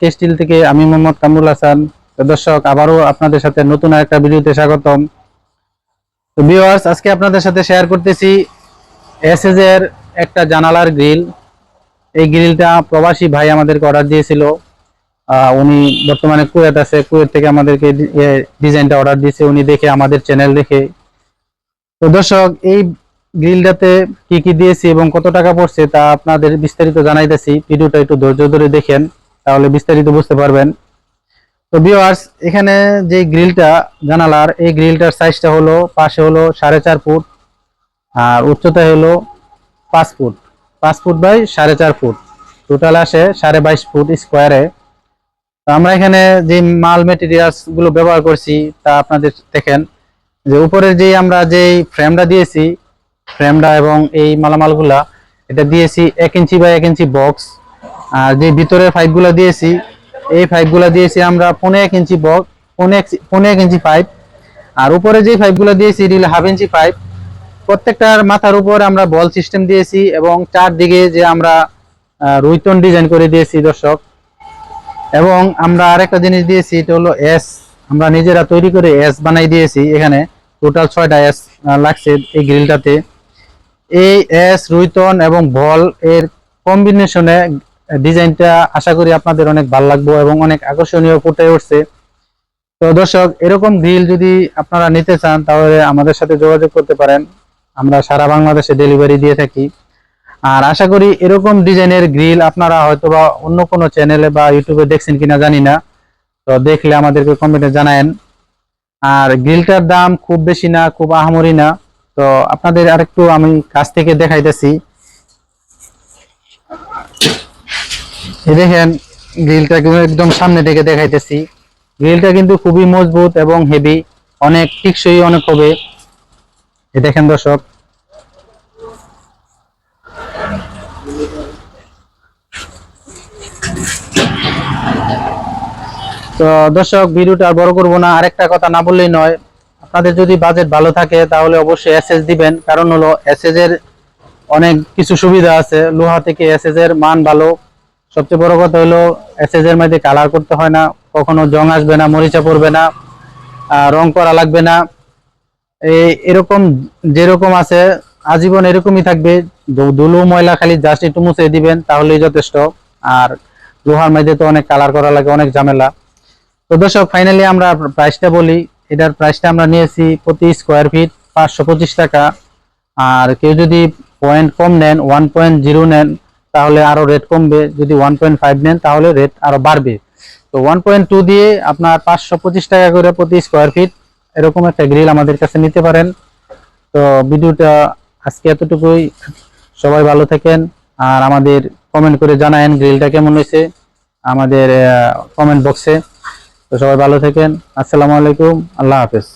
কে still থেকে আমি মোহাম্মদ কামরুল হাসান। দর্শক, আবারও আপনাদের সাথে নতুন একটা ভিডিওতে স্বাগতম। তো ভিউয়ার্স আজকে আপনাদের সাথে শেয়ার করতেছি এসএস এর একটা জানালার গ্রিল এই গ্রিলটা প্রবাসী ভাই আমাদেরকে অর্ডার দিয়েছিল। উনি বর্তমানে কুয়েত আছে, কুয়েত থেকে আমাদেরকে ডিজাইনটা অর্ডার দিয়েছে। উনি দেখে, আমাদের চ্যানেল দেখে। তো দর্শক, এই গ্রিলটাতে কি কি দিয়েছি এবং কত টাকা পড়ছে তা আপনাদের বিস্তারিত জানাইতেছি। ভিডিওটা একটু ধৈর্য ধরে দেখেন। তাহলে বিস্তারিত বুঝতে পারবেন। তো ভিউয়ার্স এখানে যে গ্রিলটা জানালার, এই গ্রিলটার সাইজটা হলো, পাশে হলো সাড়ে চার ফুট, আর উচ্চতা হলো পাঁচ ফুট। পাঁচ ফুট বাই সাড়ে চার ফুট। টোটাল আসে সাড়ে বাইশ ফুট স্কোয়ারে তো আমরা এখানে যে মাল মেটেরিয়ালসগুলো ব্যবহার করছি, তা আপনাদের দেখেন। যে উপরের যে আমরা যে ফ্রেমটা দিয়েছি ফ্রেমটা এবং এই মালামালগুলা, এটা দিয়েছি এক ইঞ্চি বাই এক ইঞ্চি বক্স আর যে ভিতরের পাইপগুলো দিয়েছি, এই পাইপগুলো দিয়েছি আমরা পনেরো এক ইঞ্চি বক, পনেরো এক ইঞ্চি পাইপ আর উপরে যে পাইপগুলো দিয়েছি রিল হাফ ইঞ্চি পাইপ প্রত্যেকটার মাথার উপর আমরা বল সিস্টেম দিয়েছি এবং চারদিকে যে আমরা রুইতন ডিজাইন করে দিয়েছি, দর্শক। এবং আমরা আরেকটা জিনিস দিয়েছি, এটা হলো এস আমরা নিজেরা তৈরি করে এস বানাই দিয়েছি এখানে। টোটাল ছয়টা এস লাগছে এই গ্রিলটাতে এই এস রুইতন এবং বল এর কম্বিনেশনে ডিজাইনটা আশা করি আপনাদের অনেক ভালো লাগবে এবং অনেক আকর্ষণীয় ফুটে উঠছে। তো দর্শক, এরকম গ্রিল যদি আপনারা নিতে চান, তাহলে আমাদের সাথে যোগাযোগ করতে পারেন। আমরা সারা বাংলাদেশে ডেলিভারি দিয়ে থাকি। আর আশা করি এরকম ডিজাইনের গ্রিল আপনারা হয়তো বা অন্য কোনো চ্যানেলে বা ইউটিউবে দেখছেন কিনা জানি না। তো দেখলে আমাদেরকে কমেন্টে জানায়েন। আর গ্রিলটার দাম খুব বেশি না, খুব আহামরি না। তো আপনাদের আরেকটু আমি কাছ থেকে দেখাইতেছি। দেখেন গ্রিলটা একদম সামনে থেকে দেখাইতেছি। গ্রিলটা কিন্তু খুবই মজবুত এবং হেভি অনেক টিকসই অনেক হবে। দেখেন দর্শক। তো দর্শক, ভিডিওটা বড় করব না, আরেকটা কথা না বললেই নয়। আপনাদের যদি বাজেট ভালো থাকে, তাহলে অবশ্যই এসএস দিবেন। কারণ হলো এসএস এর অনেক কিছু সুবিধা আছে। লোহা থেকে এসএস এর মান ভালো। সবচেয়ে বড় কথা হলো এসএস এর মধ্যে কালার করতে হয় না, কখনো জং আসবে না, মরিচা পড়বে না রং করা লাগবে না। এই এরকম যেরকম আছে, আজীবন এরকমই থাকবে। ধুলো ময়লা খালি জাস্ট একটু মুছে দিবেন, তাহলেই যথেষ্ট। আর লোহার মধ্যে তো অনেক কালার করা লাগে, অনেক ঝামেলা। তো দর্শক ফাইনালি আমরা প্রাইসটা বলি। এটার প্রাইসটা আমরা নিয়েছি প্রতি স্কোয়ার ফিট পাঁচশো পঁচিশ টাকা। আর কেউ যদি পয়েন্ট কম নেন ওয়ান পয়েন্ট জিরো নেন তাহলে আরও রেট কমবে। যদি ওয়ান পয়েন্ট ফাইভ নেন, তাহলে রেট আরও বাড়বে। তো ওয়ান পয়েন্ট টু দিয়ে আপনার পাঁচশো পঁচিশ টাকা করে প্রতি স্কোয়ার ফিট এরকম একটা গ্রিল আমাদের কাছে নিতে পারেন। তো ভিডিওটা আজকে এতটুকুই। সবাই ভালো থাকেন আর আমাদের কমেন্ট করে জানায়েন গ্রিলটা কেমন হয়েছে আমাদের কমেন্ট বক্সে তো সবাই ভালো থাকেন। আসসালামু আলাইকুম। আল্লাহ হাফেজ।